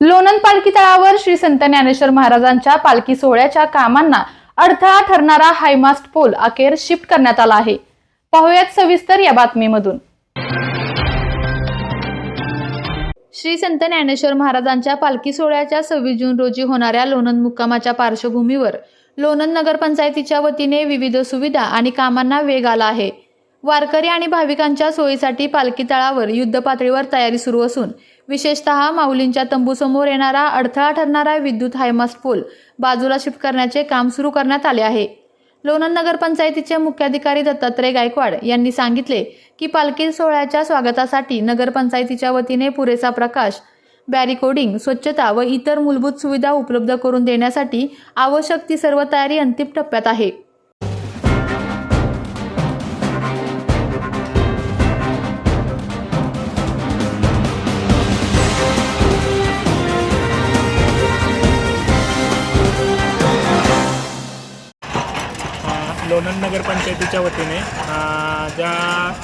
लोणंद पालखी तळावर श्री संत ज्ञानेश्वर महाराजांच्या पालखी सोहळ्याच्या कामांना अडथळा ठरणारा हायमास्ट पोल अखेर शिफ्ट करण्यात आला आहे. पाहुयात सविस्तर या बातमीमधून. श्री संत ज्ञानेश्वर महाराजांच्या पालखी सोहळ्याच्या सव्वीस जून रोजी होणाऱ्या लोणंद मुक्कामाच्या पार्श्वभूमीवर लोणंद नगरपंचायतीच्या वतीने विविध सुविधा आणि कामांना वेग आला आहे. वारकरी आणि भाविकांच्या सोयीसाठी पालखी तळावर युद्धपातळीवर तयारी सुरू असून विशेषतः माऊलींच्या तंबूसमोर येणारा अडथळा ठरणारा विद्युत हायमास्ट पोल बाजूला शिफ्ट करण्याचे काम सुरू करण्यात आले आहे. लोणंद नगरपंचायतीचे मुख्याधिकारी दत्तात्रय गायकवाड यांनी सांगितले की पालखी सोहळ्याच्या स्वागतासाठी नगरपंचायतीच्या वतीने पुरेसा प्रकाश बॅरिकोडिंग स्वच्छता व इतर मूलभूत सुविधा उपलब्ध करून देण्यासाठी आवश्यक ती सर्व तयारी अंतिम टप्प्यात आहे. लोणंद नगरपंचायतीच्या वतीने ज्या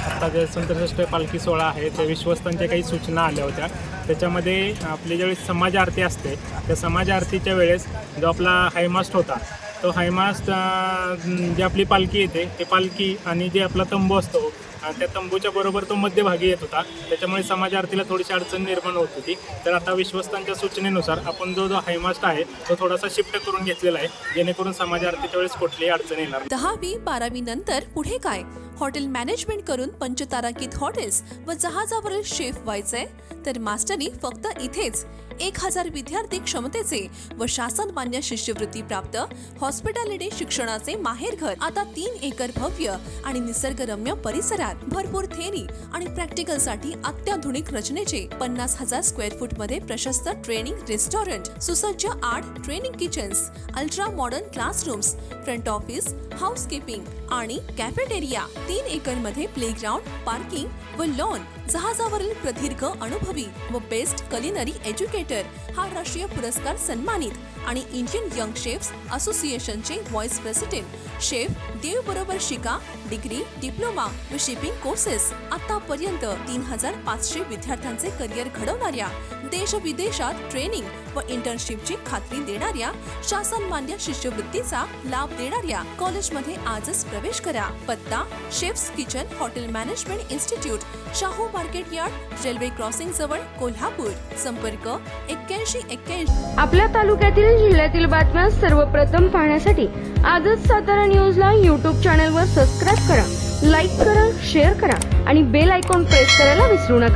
आता जे संतश्रेष्ठ पालखी सोहळा आहे त्या विश्वस्तांच्या काही सूचना आल्या होत्या. त्याच्यामध्ये आपली ज्यावेळेस समाज आरती असते त्या समाज आरतीच्या वेळेस जो आपला हायमास्ट होता तो हायमास्ट जी आपली पालखी येते ते पालखी आणि जे आपला तंबू असतो त्या तंबूच्या बरोबर तो मध्यभागी येत होता. त्याच्यामुळे समाज आरतीला थोडीशी अडचण निर्माण होत होती. तर आता विश्वस्तांच्या सूचनेनुसार आपण जो जो हायमास्ट आहे तो थोडासा शिफ्ट करून घेतलेला आहे. जेणेकरून समाज आरतीच्या वेळेस कुठलीही अडचण येणार दहावी बारावी नंतर पुढे काय? हॉटेल मॅनेजमेंट करून पंचतारांकित हॉटेल्स व जहाजावरील शेफ व्हायचंय तर मास्टरी फक्त इथेच एक हजार विद्यार्थी क्षमतेचे व शासन मान्य शिष्यवृत्ती प्राप्त हॉस्पिटॅलिटी शिक्षणाचे माहेरघर आता तीन एकर भव्य आणि निसर्गरम्य परिसरात भरपूर थेरी आणि प्रॅक्टिकलसाठी अत्याधुनिक रचनेचे पन्नास हजार स्क्वेअर फूटमध्ये प्रशस्त ट्रेनिंग रेस्टॉरंट सुसज्ज आठ training kitchens ultra modern classrooms front office housekeeping आणि कॅफेटेरिया. तीन एकरमध्ये प्लेग्राऊंड पार्किंग व लॉन जहाजावरील प्रदीर्घ अनुभवी व बेस्ट कलिनरी एज्युकेटर हा राष्ट्रीय पुरस्कार सन्मानित आणि इंडियन यंग शेफ्स असोसिएशनचे व्हॉइस प्रेसिडेंट शेफ देव बरोबर शिका डिग्री डिप्लोमा व शिपिंग कोर्सेस आतापर्यंत तीन हजार पाचशे विद्यार्थ्यांचे करिअर घडवणाऱ्या देश विदेशात ट्रेनिंग व इंटर्नशिपची खात्री देणाऱ्या शासन मान्य शिष्यवृत्तीचा लाभ देणाऱ्या कॉलेजमध्ये आजच प्रवेश करा. पत्ता chefs kitchen hotel management institute Shahu market yard railway crossing जवळ कोल्हापूर. संपर्क एक्क्याऐंशी एक्क्याऐंशी. आपल्या तालुक्यातील जिल्ह्यातील बातम्या सर्वप्रथम पाहण्यासाठी आजच सातारा न्यूजला यूट्यूब चॅनलवर सबस्क्राईब करा लाईक करा शेअर करा आणि बेल आयकॉन प्रेस करायला विसरू नका.